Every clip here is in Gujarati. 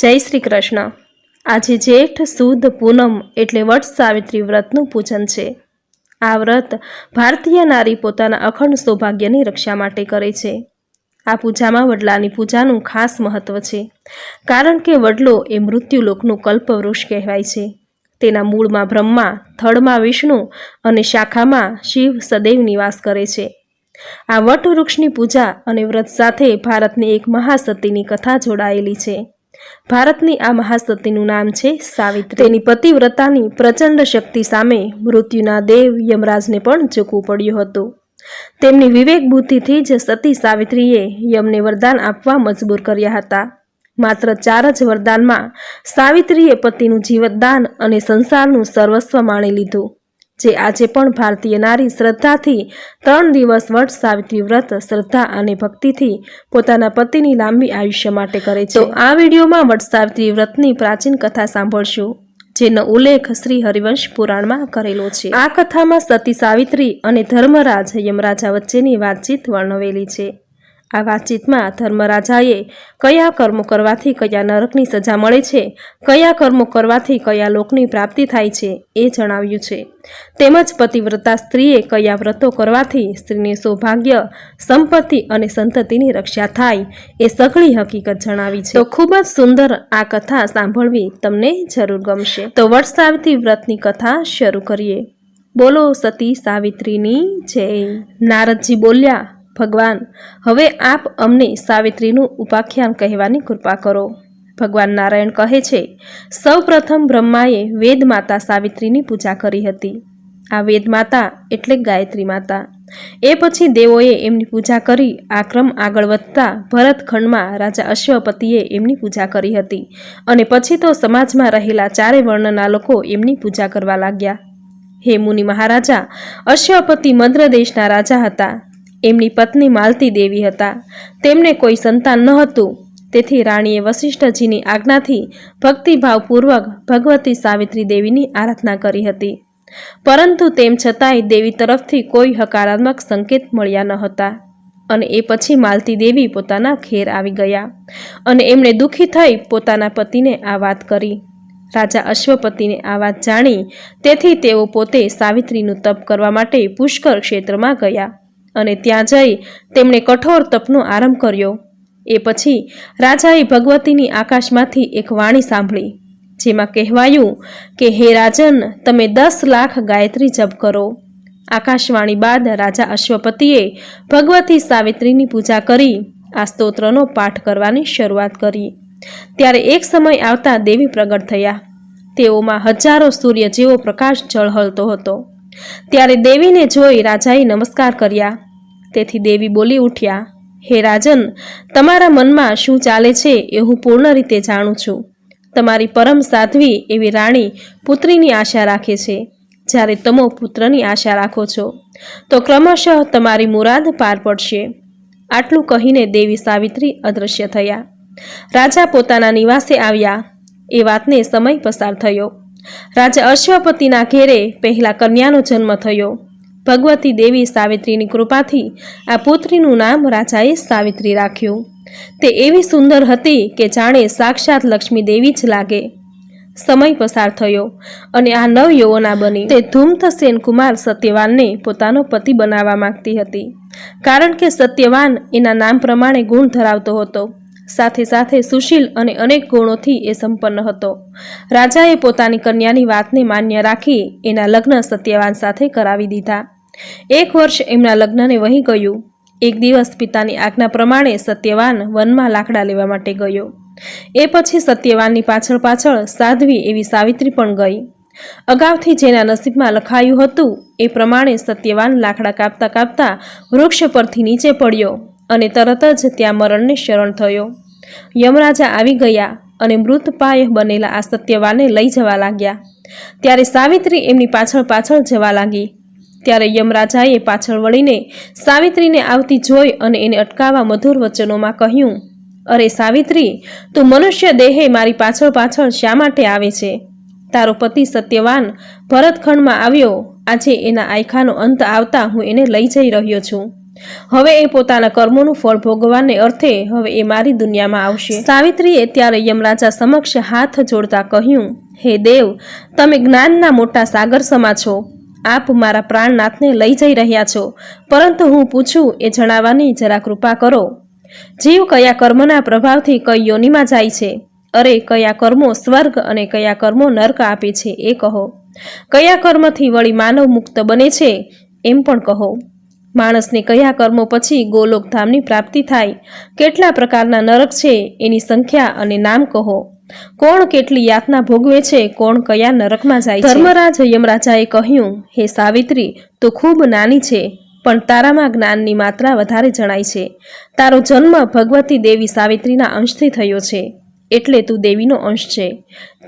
જય શ્રી કૃષ્ણ. આજે જેઠ સુદ પૂનમ એટલે વટ સાવિત્રી વ્રતનું પૂજન છે. આ વ્રત ભારતીય નારી પોતાના અખંડ સૌભાગ્યની રક્ષા માટે કરે છે. આ પૂજામાં વડલાની પૂજાનું ખાસ મહત્વ છે. કારણ કે વડલો એ મૃત્યુલોકનું કલ્પવૃક્ષ કહેવાય છે. તેના મૂળમાં બ્રહ્મા થડમાં વિષ્ણુ અને શાખામાં શિવ સદૈવ નિવાસ કરે છે. આ વટવૃક્ષની પૂજા અને વ્રત સાથે ભારતની એક મહાસતીની કથા જોડાયેલી છે. ભારતની આ મહાસતીનું નામ છે સાવિત્રી. તેની પતિવ્રતાની પ્રચંડ શક્તિ સામે મૃત્યુના દેવ યમરાજને પણ ઝૂકવું પડ્યું હતું. તેમની વિવેક બુદ્ધિથી જ સતી સાવિત્રીએ યમને વરદાન આપવા મજબૂર કર્યા હતા. માત્ર ચાર જ વરદાનમાં સાવિત્રીએ પતિનું જીવતદાન અને સંસારનું સર્વસ્વ માણી લીધું. જે આજે પણ ભારતીય નારી શ્રદ્ધાથી ત્રણ દિવસ વટ સાવિત્રી વ્રત, શ્રદ્ધા અને ભક્તિથી પોતાના પતિની લાંબી આયુષ્ય માટે કરે છે. આ વિડીયોમાં વટ સાવિત્રી વ્રતની પ્રાચીન કથા સાંભળશું, જેનો ઉલ્લેખ શ્રી હરિવંશ પુરાણમાં કરેલો છે. આ કથામાં સતી સાવિત્રી અને ધર્મરાજ યમરાજા વચ્ચેની વાતચીત વર્ણવેલી છે. આ વાતચીતમાં ધર્મરાજાએ કયા કર્મો કરવાથી કયા નરકની સજા મળે છે, કયા કર્મો કરવાથી કયા લોકની પ્રાપ્તિ થાય છે, એ જણાવ્યું છે. તેમજ પતિવ્રતા સ્ત્રીએ કયા વ્રતો કરવાથી સ્ત્રીને સૌભાગ્ય, સંપત્તિ અને સંતતિની રક્ષા થાય, એ સઘળી હકીકત જણાવી છે. તો ખૂબ જ સુંદર આ કથા સાંભળવી તમને જરૂર ગમશે. તો વટ સાવિત્રી વ્રતની કથા શરૂ કરીએ. બોલો સતી સાવિત્રીની જય. નારદજી બોલ્યા ભગવાન, હવે આપ અમને સાવિત્રીનું ઉપાખ્યાન કહેવાની કૃપા કરો. ભગવાન નારાયણ કહે છે સૌ પ્રથમ બ્રહ્માએ વેદ માતા સાવિત્રીની પૂજા કરી હતી. આ વેદમાતા એટલે ગાયત્રી માતા. એ પછી દેવોએ એમની પૂજા કરી આ ક્રમ આગળ વધતા ભરતખંડમાં રાજા અશ્વપતિએ એમની પૂજા કરી હતી. અને પછી તો સમાજમાં રહેલા ચારે વર્ણના લોકો એમની પૂજા કરવા લાગ્યા. હે મુનિ મહારાજા, અશ્વપતિ મદ્ર દેશના રાજા હતા. એમની પત્ની માલતી દેવી હતા. તેમને કોઈ સંતાન ન હતું. તેથી રાણીએ વશિષ્ઠજીની આજ્ઞાથી ભક્તિભાવપૂર્વક ભગવતી સાવિત્રી દેવીની આરાધના કરી હતી. પરંતુ તેમ છતાંય દેવી તરફથી કોઈ હકારાત્મક સંકેત મળ્યા ન હતા. અને એ પછી માલતી દેવી પોતાના ઘેર આવી ગયા. અને એમણે દુઃખી થઈ પોતાના પતિને આ વાત કરી. રાજા અશ્વપતિને આ વાત જાણી. તેથી તેઓ પોતે સાવિત્રીનું તપ કરવા માટે પુષ્કર ક્ષેત્રમાં ગયા. અને ત્યાં જઈ તેમણે કઠોર તપનો આરંભ કર્યો. એ પછી રાજાએ ભગવતીની આકાશમાંથી એક વાણી સાંભળી, જેમાં કહેવાયું કે, હે રાજન, તમે દસ લાખ ગાયત્રી જપ કરો. આકાશવાણી બાદ રાજા અશ્વપતિએ ભગવતી સાવિત્રીની પૂજા કરી, આ સ્તોત્રનો પાઠ કરવાની શરૂઆત કરી. ત્યારે એક સમય આવતા દેવી પ્રગટ થયા. તેઓમાં હજારો સૂર્ય જેવો પ્રકાશ ઝળહળતો હતો. ત્યારે દેવીને જોઈ રાજાએ નમસ્કાર કર્યા. તેથી દેવી બોલી ઉઠ્યા, હે રાજન, તમારા મનમાં શું ચાલે છે એ હું પૂર્ણ રીતે જાણું છું. તમારી પરમ સાધ્વી એવી રાણી પુત્રીની આશા રાખે છે. જ્યારે તમો પુત્રની આશા રાખો છો, તો ક્રમશઃ તમારી મુરાદ પાર પડશે. આટલું કહીને દેવી સાવિત્રી અદૃશ્ય થયા. રાજા પોતાના નિવાસે આવ્યા. એ વાતને સમય પસાર થયો. રાજા અશ્વપતિના ઘેરે પહેલા કન્યાનો જન્મ થયો. ભગવતી દેવી સાવિત્રીની કૃપાથી આ પુત્રીનું નામ રાજાએ સાવિત્રી રાખ્યું. તે એવી સુંદર હતી કે જાણે સાક્ષાત લક્ષ્મી દેવી જ લાગે. સમય પસાર થયો અને આ નવ યૌવના બની. તે ધૂમત સેનકુમાર સત્યવાનને પોતાનો પતિ બનાવવા માંગતી હતી. કારણ કે સત્યવાન એના નામ પ્રમાણે ગુણ ધરાવતો હતો. સાથે સાથે સુશીલ અને અનેક ગુણોથી એ સંપન્ન હતો. રાજાએ પોતાની કન્યાની વાતને માન્ય રાખી એના લગ્ન સત્યવાન સાથે કરાવી દીધા. એક વર્ષ એમના લગ્નને વહી ગયું. એક દિવસ પિતાની આજ્ઞા પ્રમાણે સત્યવાન વનમાં લાકડા લેવા માટે ગયો. એ પછી સત્યવાનની પાછળ પાછળ સાધ્વી એવી સાવિત્રી પણ ગઈ. અગાઉથી જેના નસીબમાં લખાયું હતું, એ પ્રમાણે સત્યવાન લાકડા કાપતા કાપતા વૃક્ષ પરથી નીચે પડ્યો અને તરત જ ત્યાં મરણને શરણ થયો. યમરાજા આવી ગયા અને મૃતપાય બનેલા આ સત્યવાનને લઈ જવા લાગ્યા. ત્યારે સાવિત્રી એમની પાછળ પાછળ જવા લાગી. ત્યારે યમરાજાએ પાછળ વળીને સાવિત્રીને આવતી જોઈ અને એને અટકાવવા મધુર વચનોમાં કહ્યું, અરે સાવિત્રી, તું મનુષ્ય દેહે મારી પાછળ પાછળ શા માટે આવે છે? તારો પતિ સત્યવાન ભરતખંડમાં આવ્યો. આજે એના આયખાનો અંત આવતા હું એને લઈ જઈ રહ્યો છું. હવે એ પોતાના કર્મોનું ફળ ભોગવાને અર્થે હવે એ મારી દુનિયામાં આવશે. સાવિત્રીએ ત્યારે યમરાજા સમક્ષ હાથ જોડતા કહ્યું, હે દેવ, તમે જ્ઞાનના મોટા સાગર સમા છો. આપ મારા પ્રાણનાથને લઈ જઈ રહ્યા છો. પરંતુ હું પૂછું, એ જણાવવાની જરા કૃપા કરો. જીવ કયા કર્મના પ્રભાવથી કઈ યોનિમાં જાય છે? અરે, કયા કર્મો સ્વર્ગ અને કયા કર્મો નર્ક આપે છે, એ કહો. કયા કર્મથી વળી માનવ મુક્ત બને છે, એમ પણ કહો. માણસને કયા કર્મો પછી ગોલોકધામની પ્રાપ્તિ થાય, કેટલા પ્રકારના નરક છે એની સંખ્યા અને નામ કહો. કોણ કેટલી યાતના ભોગવે છે, કોણ કયા નરકમાં જાય ધર્મરાજ યમરાજાએ કહ્યું, હે સાવિત્રી, તું ખૂબ નાની છે, પણ તારામાં જ્ઞાનની માત્રા વધારે જણાય છે. તારો જન્મ ભગવતી દેવી સાવિત્રીના અંશથી થયો છે, એટલે તું દેવીનો અંશ છે.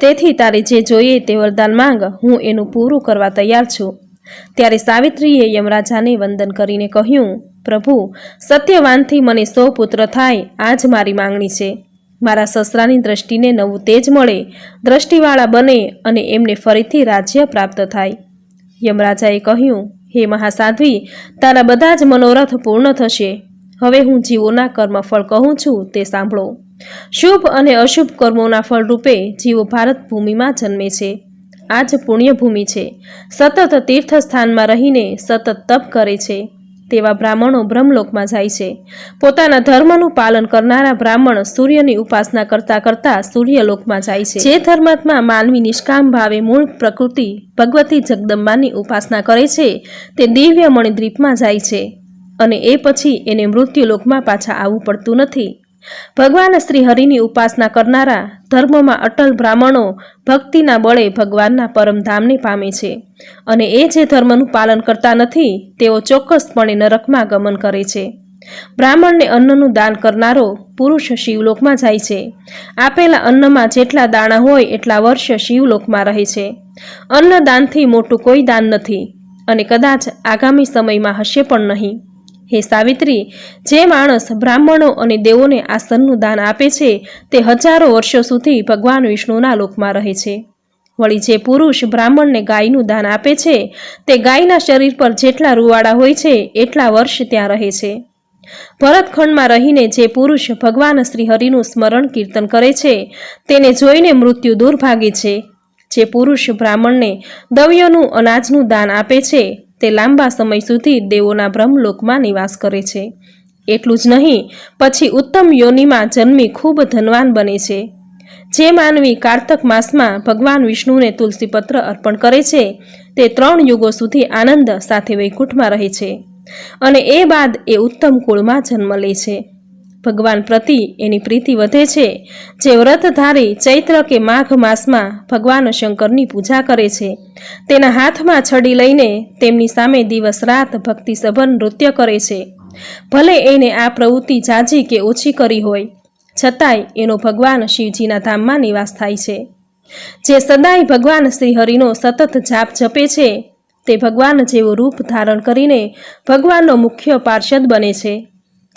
તેથી તારે જે જોઈએ તે વરદાન માંગ, હું એનું પૂરું કરવા તૈયાર છું. ત્યારે સાવિત્રીએ યમરાજાને વંદન કરીને કહ્યું, પ્રભુ, સત્યવાનથી મને સો પુત્ર થાય આ જ મારી માંગણી છે. મારા સસરાની દ્રષ્ટિને નવું તેજ મળે, દ્રષ્ટિવાળા બને અને એમને ફરીથી રાજ્ય પ્રાપ્ત થાય. યમરાજાએ કહ્યું, હે મહાસાધ્વી, તારા બધા જ મનોરથ પૂર્ણ થશે. હવે હું જીવોના કર્મફળ કહું છું, તે સાંભળો. શુભ અને અશુભ કર્મોના ફળરૂપે જીવો ભારત ભૂમિમાં જન્મે છે. આ જ પુણ્યભૂમિ છે. સતત તીર્થસ્થાનમાં રહીને સતત તપ કરે છે. તેવા બ્રાહ્મણો બ્રહ્મલોકમાં જાય છે. પોતાના ધર્મનું પાલન કરનારા બ્રાહ્મણ સૂર્યની ઉપાસના કરતા કરતા સૂર્યલોકમાં જાય છે. જે ધર્માત્મા માનવી નિષ્કામ ભાવે મૂળ પ્રકૃતિ ભગવતી જગદંબાની ઉપાસના કરે છે, તે દિવ્ય મણિદ્વીપમાં જાય છે. અને એ પછી એને મૃત્યુલોકમાં પાછા આવવું પડતું નથી. ભગવાન શ્રીહરિની ઉપાસના કરનારા ધર્મમાં અટલ બ્રાહ્મણો ભક્તિના બળે ભગવાનના પરમધામને પામે છે. અને એ જે ધર્મનું પાલન કરતા નથી, તેઓ ચોક્કસપણે નરકમાં ગમન કરે છે. બ્રાહ્મણને અન્નનું દાન કરનારો પુરુષ શિવલોકમાં જાય છે. આપેલા અન્નમાં જેટલા દાણા હોય, એટલા વર્ષ શિવલોકમાં રહે છે. અન્નદાનથી મોટું કોઈ દાન નથી. અને કદાચ આગામી સમયમાં હશે પણ નહીં. હે સાવિત્રી, જે માણસ બ્રાહ્મણો અને દેવોને આસનનું દાન આપે છે, તે હજારો વર્ષો સુધી ભગવાન વિષ્ણુના લોકમાં રહે છે. વળી જે પુરુષ બ્રાહ્મણને ગાયનું દાન આપે છે, તે ગાયના શરીર પર જેટલા રૂવાડા હોય છે, એટલા વર્ષ ત્યાં રહે છે. ભરતખંડમાં રહીને જે પુરુષ ભગવાન શ્રીહરિનું સ્મરણ કીર્તન કરે છે, તેને જોઈને મૃત્યુ દૂર ભાગે છે. જે પુરુષ બ્રાહ્મણને દવ્યનું અનાજનું દાન આપે છે તે લાંબા સમય સુધી દેવોના બ્રહ્મલોકમાં નિવાસ કરે છે. એટલું જ નહીં, પછી ઉત્તમ યોનિમાં જન્મી ખૂબ ધનવાન બને છે. જે માનવી કારતક માસમાં ભગવાન વિષ્ણુને તુલસીપત્ર અર્પણ કરે છે, તે ત્રણ યુગો સુધી આનંદ સાથે વૈકુંઠમાં રહે છે અને એ બાદ એ ઉત્તમ કુળમાં જન્મ લે છે. ભગવાન પ્રતિ એની પ્રીતિ વધે છે. જે વ્રતધારી ચૈત્ર કે માઘ માસમાં ભગવાન શંકરની પૂજા કરે છે. તેના હાથમાં છડી લઈને તેમની સામે દિવસ રાત ભક્તિસભર નૃત્ય કરે છે. ભલે એને આ પ્રવૃત્તિ જાજી કે ઓછી કરી હોય, છતાંય એનો ભગવાન શિવજીના ધામમાં નિવાસ થાય છે. જે સદાય ભગવાન શ્રી હરિનો સતત જાપ જપે છે, તે ભગવાન જેવું રૂપ ધારણ કરીને ભગવાનનો મુખ્ય પાર્ષદ બને છે.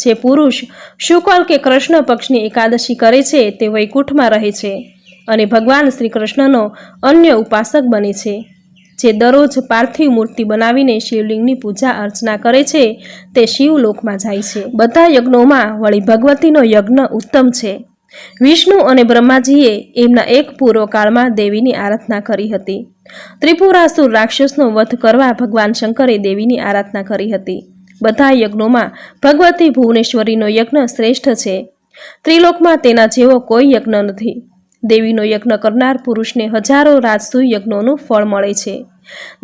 જે પુરુષ શુકલ કે કૃષ્ણ પક્ષની એકાદશી કરે છે તે વૈકુંઠમાં રહે છે અને ભગવાન શ્રી કૃષ્ણનો અન્ય ઉપાસક બને છે. જે દરરોજ પાર્થિવ મૂર્તિ બનાવીને શિવલિંગની પૂજા અર્ચના કરે છે તે શિવલોકમાં જાય છે. બધા યજ્ઞોમાં વળી ભગવતીનો યજ્ઞ ઉત્તમ છે. વિષ્ણુ અને બ્રહ્માજીએ એમના એક પૂર્વકાળમાં દેવીની આરાધના કરી હતી. ત્રિપુરાસુર રાક્ષસનો વધ કરવા ભગવાન શંકરે દેવીની આરાધના કરી હતી. બધા યજ્ઞોમાં ભગવતી ભુવનેશ્વરીનો યજ્ઞ શ્રેષ્ઠ છે. ત્રિલોકમાં તેના જેવો કોઈ યજ્ઞ નથી. દેવીનો યજ્ઞ કરનાર પુરુષને હજારો રાજસુ યજ્ઞોનું ફળ મળે છે.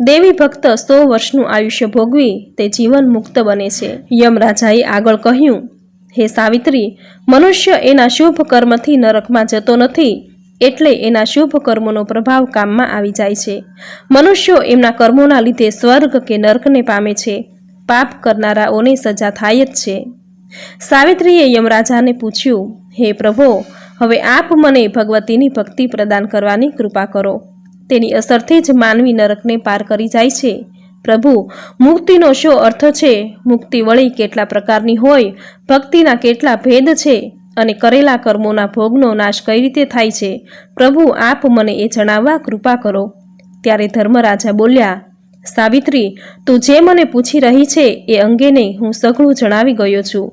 દેવી ભક્ત સો વર્ષનું આયુષ્ય ભોગવી તે જીવન મુક્ત બને છે. યમરાજાએ આગળ કહ્યું, હે સાવિત્રી, મનુષ્ય એના શુભ કર્મથી નરકમાં જતો નથી, એટલે એના શુભ કર્મોનો પ્રભાવ કામમાં આવી જાય છે. મનુષ્યો એમના કર્મોના લીધે સ્વર્ગ કે નર્કને પામે છે. પાપ કરનારાઓને સજા થાય જ છે. સાવિત્રીએ યમરાજાને પૂછ્યું, હે પ્રભો, હવે આપ મને ભગવતીની ભક્તિ પ્રદાન કરવાની કૃપા કરો. તેની અસરથી જ માનવી નરકને પાર કરી જાય છે. પ્રભુ, મુક્તિનો શો અર્થ છે? મુક્તિ વળી કેટલા પ્રકારની હોય, ભક્તિના કેટલા ભેદ છે, અને કરેલા કર્મોના ભોગનો નાશ કઈ રીતે થાય છે? પ્રભુ, આપ મને એ જણાવવા કૃપા કરો. ત્યારે ધર્મરાજા બોલ્યા સાવિત્રી, તું જે મને પૂછી રહી છે એ અંગેને હું સઘળું જણાવી ગયો છું.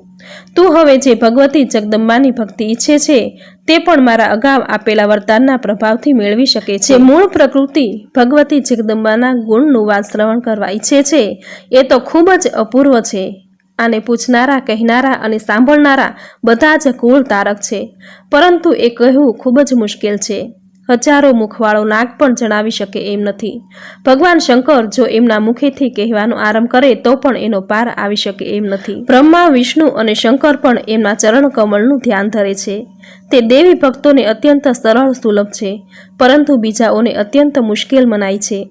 તું હવે જે ભગવતી જગદંબાની ભક્તિ ઈચ્છે છે, તે પણ મારા અગાઉ આપેલા વરદાનના પ્રભાવથી મેળવી શકે છે. મૂળ પ્રકૃતિ ભગવતી જગદંબાના ગુણનું વાત શ્રવણ કરવા ઈચ્છે છે, એ તો ખૂબ જ અપૂર્વ છે. આને પૂછનારા, કહેનારા અને સાંભળનારા બધા જ કુળ તારક છે. પરંતુ એ કહેવું ખૂબ જ મુશ્કેલ છે. હજારો મુખવાળો નાગ પણ જણાવી શકે એમ નથી. ભગવાન શંકર જો એમના મુખેથી કહેવાનો આરંભ કરે તો પણ એનો પાર આવી શકે એમ નથી. બ્રહ્મા, વિષ્ણુ અને શંકર પણ એમના ચરણ કમળનું ધ્યાન ધરે છે. તે દેવી ભક્તોને અત્યંત સરળ સુલભ છે, પરંતુ બીજાઓને અત્યંત મુશ્કેલ મનાય છે.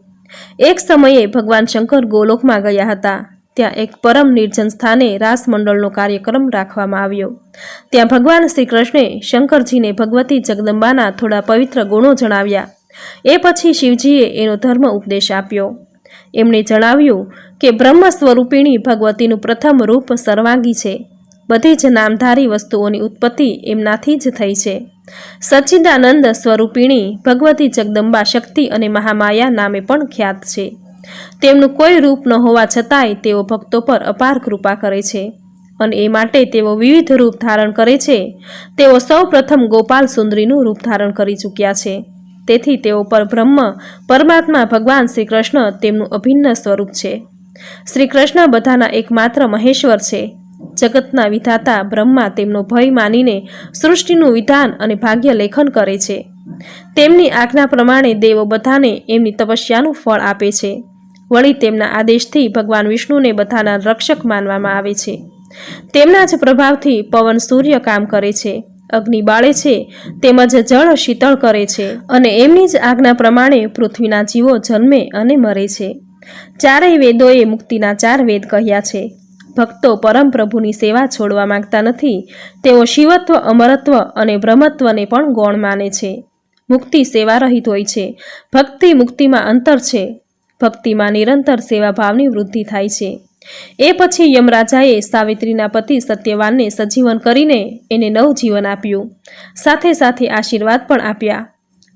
એક સમયે ભગવાન શંકર ગોલોકમાં ગયા હતા. ત્યાં એક પરમ નિર્જન સ્થાને રાસ મંડળનો કાર્યક્રમ રાખવામાં આવ્યો. ત્યાં ભગવાન શ્રી કૃષ્ણે શંકરજીને ભગવતી જગદંબાના થોડા પવિત્ર ગુણો જણાવ્યા. એ પછી શિવજીએ એનો ધર્મ ઉપદેશ આપ્યો. એમણે જણાવ્યું કે બ્રહ્મ સ્વરૂપિણી ભગવતીનું પ્રથમ રૂપ સર્વાંગી છે. બધી જ નામધારી વસ્તુઓની ઉત્પત્તિ એમનાથી જ થઈ છે. સચ્ચિદાનંદ સ્વરૂપિણી ભગવતી જગદંબા શક્તિ અને મહામાયા નામે પણ ખ્યાત છે. તેમનું કોઈ રૂપ ન હોવા છતાંય તેઓ ભક્તો પર અપાર કૃપા કરે છે. અને એ માટે તેઓ વિવિધ રૂપ ધારણ કરે છે. તેઓ સૌ પ્રથમ ગોપાલ સુંદરીનું રૂપ ધારણ કરી ચૂક્યા છે. તેથી તેઓ પર બ્રહ્મ, પરમાત્મા, ભગવાન શ્રી કૃષ્ણ તેમનું અભિન્ન સ્વરૂપ છે. શ્રી કૃષ્ણ બધાના એકમાત્ર મહેશ્વર છે. જગતના વિધાતા બ્રહ્મા તેમનો ભય માનીને સૃષ્ટિનું વિધાન અને ભાગ્ય લેખન કરે છે. તેમની આજ્ઞા પ્રમાણે દેવો બધાને એમની તપસ્યાનું ફળ આપે છે. વળી તેમના આદેશથી ભગવાન વિષ્ણુને બધાના રક્ષક માનવામાં આવે છે. તેમના જ પ્રભાવથી પવન સૂર્ય કામ કરે છે, અગ્નિ બાળે છે, તેમજ જળ શીતળ કરે છે અને એમની જ આજ્ઞા પ્રમાણે પૃથ્વીના જીવો જન્મે અને મરે છે. ચારેય વેદોએ મુક્તિના ચાર વેદ કહ્યા છે. ભક્તો પરમ પ્રભુની સેવા છોડવા માંગતા નથી, તેઓ શિવત્વ, અમરત્વ અને બ્રહ્મત્વને પણ ગૌણ માને છે. મુક્તિ સેવા રહિત હોય છે. ભક્તિ મુક્તિમાં અંતર છે. ભક્તિમાં નિરંતર સેવાભાવની વૃદ્ધિ થાય છે. એ પછી યમરાજાએ સાવિત્રીના પતિ સત્યવાનને સજીવન કરીને એને નવજીવન આપ્યું. સાથે સાથે આશીર્વાદ પણ આપ્યા.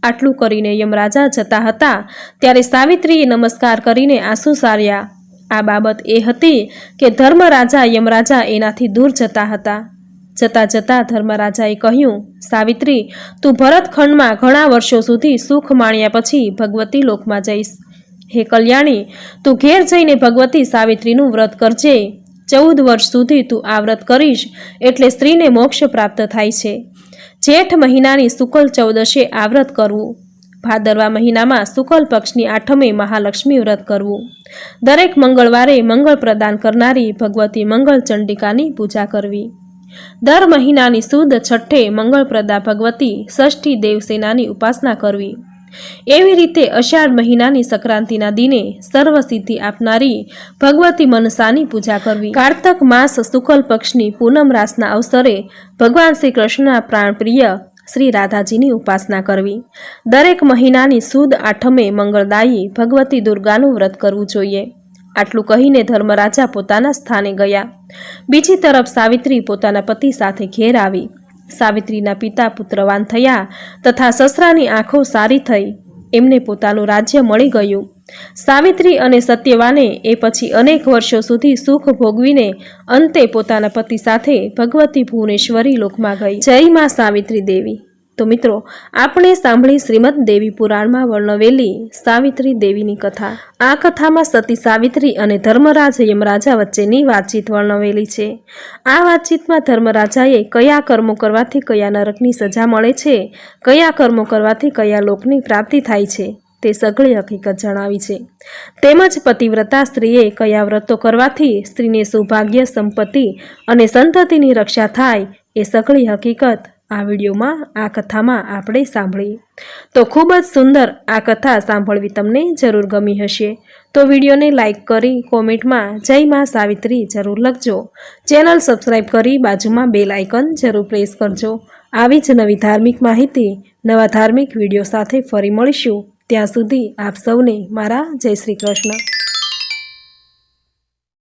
આટલું કરીને યમરાજા જતા હતા ત્યારે સાવિત્રીએ નમસ્કાર કરીને આંસુ સાર્યા. આ બાબત એ હતી કે ધર્મરાજા યમરાજા એનાથી દૂર જતા હતા. જતા જતા ધર્મરાજાએ કહ્યું, સાવિત્રી, તું ભરતખંડમાં ઘણા વર્ષો સુધી સુખ માણ્યા પછી ભગવતી લોકમાં જઈશ. હે કલ્યાણી, તું ઘેર જઈને ભગવતી સાવિત્રીનું વ્રત કરજે. ચૌદ વર્ષ સુધી તું આ વ્રત કરીશ એટલે સ્ત્રીને મોક્ષ પ્રાપ્ત થાય છે. જેઠ મહિનાની શુકલ ચૌદશે આ વ્રત કરવું. ભાદરવા મહિનામાં શુકલ પક્ષની આઠમે મહાલક્ષ્મી વ્રત કરવું. દરેક મંગળવારે મંગળ પ્રદાન કરનારી ભગવતી મંગળ ચંડિકાની પૂજા કરવી. દર મહિનાની સુદ છઠ્ઠે મંગળપ્રદા ભગવતી ષષ્ઠી દેવસેનાની ઉપાસના કરવી. એવી રીતે અષાઢ મહિનાની સંક્રાંતિના દિને સર્વસિદ્ધિ આપનારી ભગવતી મનસાની પૂજા કરવી. કારતક માસ શુકલ પક્ષની પૂનમ રાસના અવસરે ભગવાન શ્રી કૃષ્ણના પ્રાણપ્રિય શ્રી રાધાજીની ઉપાસના કરવી. દરેક મહિનાની સુદ આઠમે મંગળદાયી ભગવતી દુર્ગાનું વ્રત કરવું જોઈએ. આટલું કહીને ધર્મરાજા પોતાના સ્થાને ગયા. બીજી તરફ સાવિત્રી પોતાના પતિ સાથે ઘેર આવી. સાવિત્રીના પિતા પુત્રવાન થયા તથા સસરાની આંખો સારી થઈ. એમને પોતાનું રાજ્ય મળી ગયું. સાવિત્રી અને સત્યવાને એ પછી અનેક વર્ષો સુધી સુખ ભોગવીને અંતે પોતાના પતિ સાથે ભગવતી ભુવનેશ્વરી લોકમાં ગઈ. જય માં સાવિત્રી દેવી. તો મિત્રો, આપણે સાંભળી શ્રીમદ દેવી પુરાણમાં વર્ણવેલી સાવિત્રી દેવીની કથા. આ કથામાં સતી સાવિત્રી અને ધર્મરાજ યમરાજા વચ્ચેની વાતચીત વર્ણવેલી છે. આ વાતચીતમાં ધર્મરાજાએ કયા કર્મો કરવાથી કયા નરકની સજા મળે છે, કયા કર્મો કરવાથી કયા લોકની પ્રાપ્તિ થાય છે, તે સઘળી હકીકત જણાવી છે. તેમજ પતિવ્રતા સ્ત્રીએ કયા વ્રતો કરવાથી સ્ત્રીને સૌભાગ્ય, સંપત્તિ અને સંતતિની રક્ષા થાય, એ સઘળી હકીકત આ વિડીયોમાં આ કથામાં આપણે સાંભળી. તો ખૂબ જ સુંદર આ કથા સાંભળવી તમને જરૂર ગમી હશે. તો વિડીયોને લાઇક કરી કોમેન્ટમાં જય માં સાવિત્રી જરૂર લખજો. ચેનલ સબસ્ક્રાઈબ કરી બાજુમાં બેલ આઇકન જરૂર પ્રેસ કરજો. આવી જ નવી ધાર્મિક માહિતી, નવા ધાર્મિક વીડિયો સાથે ફરી મળીશું. ત્યાં સુધી આપ સૌને મારા જય શ્રી કૃષ્ણ.